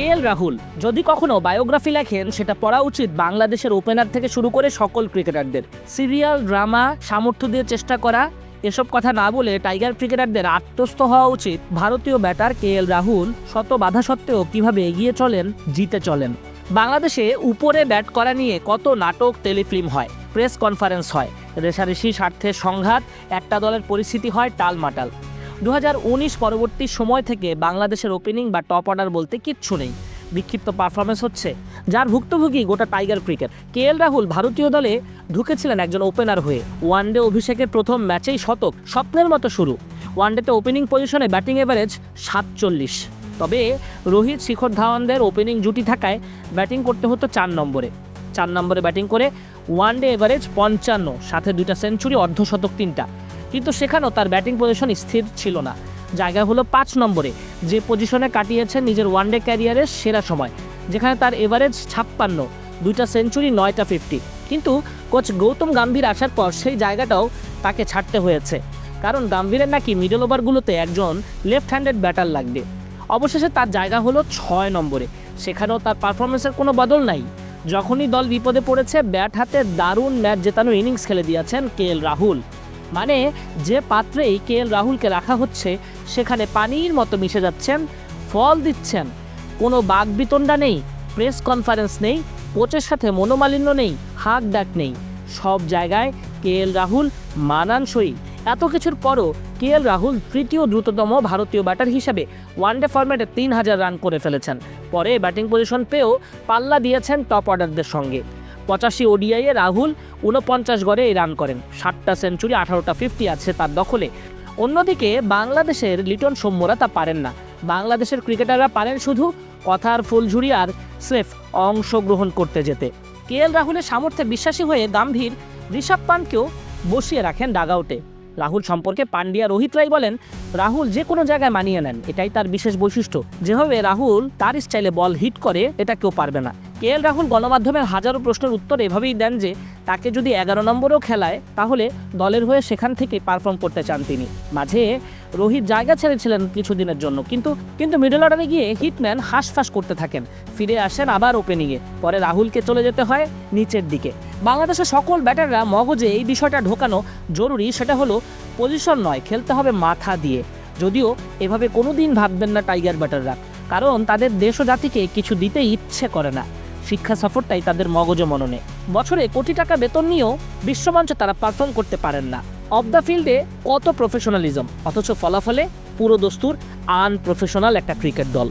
কে L Rahul? যদি কখনো biography লেখেন, সেটা পড়া উচিত বাংলাদেশের ওপেনার থেকে শুরু করে সকল ক্রিকেটারদের। সিরিয়াল, ড্রামা, সামর্থ্য দিয়ে চেষ্টা করা, এসব কথা না বলে টাইগার ক্রিকেটারদের আত্মস্থ হওয়া উচিত। ভারতীয় ব্যাটার কে এল রাহুল শত বাধা সত্ত্বেও কীভাবে এগিয়ে চলেন, জিতে চলেন। বাংলাদেশে উপরে ব্যাট করা নিয়ে কত নাটক টেলিফিল্ম হয়, প্রেস কনফারেন্স হয়। রেশারেশি স্বার্থের সংঘাত, একটা দলের পরিস্থিতি হয় টালমাটাল। দু হাজার উনিশ পরবর্তী সময় থেকে বাংলাদেশের ওপেনিং বা টপ অর্ডার বলতে কিচ্ছু নেই। বিক্ষিপ্ত পারফরমেন্স হচ্ছে যার ভুক্তভোগী গোটা tiger cricket K L Rahul ভারতীয় দলে ঢুকেছিলেন একজন ওপেনার হয়ে। ওয়ানডে অভিষেকের প্রথম ম্যাচেই শতক, স্বপ্নের মতো শুরু। ওয়ানডেতে ওপেনিং পজিশনে ব্যাটিং এভারেজ সাতচল্লিশ। তবে রোহিত শিখর ধাওয়ানদের ওপেনিং জুটি থাকায় ব্যাটিং করতে হতো চার নম্বরে। চার নম্বরে ব্যাটিং করে ওয়ানডে এভারেজ পঞ্চান্ন, সাথে দুইটা সেঞ্চুরি অর্ধশতক তিনটা। কিন্তু সেখানেও তার ব্যাটিং পজিশন স্থির ছিল না। জায়গা হলো পাঁচ নম্বরে, যে পজিশনে কাটিয়েছেন নিজের ওয়ানডে ক্যারিয়ারের সেরা সময়, যেখানে তার এভারেজ ছাপ্পান্ন, দুইটা সেঞ্চুরি, নয়টা ফিফটি। কিন্তু কোচ গৌতম গাম্ভীর আসার পর সেই জায়গাটাও তাকে ছাড়তে হয়েছে। কারণ গাম্ভীরের নাকি মিডল ওভারগুলোতে একজন লেফট হ্যান্ডেড ব্যাটার লাগবে। অবশেষে তার জায়গা হলো ছয় নম্বরে, সেখানেও তার পারফরমেন্সের কোনো বদল নাই। যখনই দল বিপদে পড়েছে, ব্যাট হাতে দারুণ ম্যাচ জেতানো ইনিংস খেলে দিয়েছেন কে এল রাহুল। মানে যে পাত্রেই কে এল রাহুলকে রাখা হচ্ছে, সেখানে পানির মতো মিশে যাচ্ছেন, ফল দিচ্ছেন। কোনো বাগবিতণ্ডা নেই, প্রেস কনফারেন্স নেই, কোচের সাথে মনোমালিন্য নেই, হাক ডাক নেই। সব জায়গায় কে এল রাহুল মানানসই। এত কিছুর পরও কে এল রাহুল তৃতীয় দ্রুততম ভারতীয় ব্যাটার হিসেবে ওয়ানডে ফরম্যাটে তিন হাজার রান করে ফেলেছেন। পরে ব্যাটিং পজিশন পেয়েও পাল্লা দিয়েছেন টপ অর্ডারদের সঙ্গে। পঁচাশি ওডিআইয়ে রাহুল উনপঞ্চাশ গড়ে এই রান করেন। ষাটটা সেঞ্চুরি, আঠারোটা ফিফটি আছে তার দখলে। অন্যদিকে বাংলাদেশের লিটন সৌম্যরা তা পারেন না। বাংলাদেশের ক্রিকেটাররা পারেন শুধু কথার ফুলঝুরি আর স্রেফ অংশগ্রহণ করতে যেতে। কে এল রাহুলের সামর্থ্যে বিশ্বাসী হয়ে গাম্ভীর ঋষভ পান্তকেও বসিয়ে রাখেন ডাগআউটে। রাহুল সম্পর্কে পান্ডিয়া রোহিত রাই বলেন, রাহুল যে কোনো জায়গায় মানিয়ে নেন, এটাই তার বিশেষ বৈশিষ্ট্য। যেভাবে রাহুল তার স্টাইলে বল হিট করে, এটা কেউ পারবে না। কে এল রাহুল গণমাধ্যমের হাজারো প্রশ্নের উত্তর এভাবেই দেন যে, তাকে যদি এগারো নম্বরেও খেলায়, তাহলে দলের হয়ে সেখান থেকে পারফর্ম করতে চান তিনি। মাঝে রোহিত জায়গা ছেড়েছিলেন কিছুদিনের জন্য, কিন্তু কিন্তু মিডল অর্ডারে গিয়ে হিটম্যান হাঁসফাঁস করতে থাকেন। ফিরে আসেন আবার ওপেনিংয়ে পরে রাহুলকে চলে যেতে হয় নিচের দিকে। বাংলাদেশের সকল ব্যাটাররা মগজে এই বিষয়টা ঢোকানো জরুরি, সেটা হলো পজিশন নয়, খেলতে হবে মাথা দিয়ে। যদিও এভাবে কোনো দিন ভাববেন না টাইগার ব্যাটাররা কারণ তাদের দেশ ও জাতিকে কিছু দিতে ইচ্ছে করে না। শিক্ষা সফরটাই তাদের মগজ মননে। বছরে কোটি টাকা বেতন নিয়েও বিশ্বমঞ্চে তারা পারফর্ম করতে পারেন না। অফ দ্য ফিল্ডে কত প্রফেশনালিজম অথচ ফলাফলে পুরো দস্তুর আনপ্রফেশনাল একটা ক্রিকেট দল।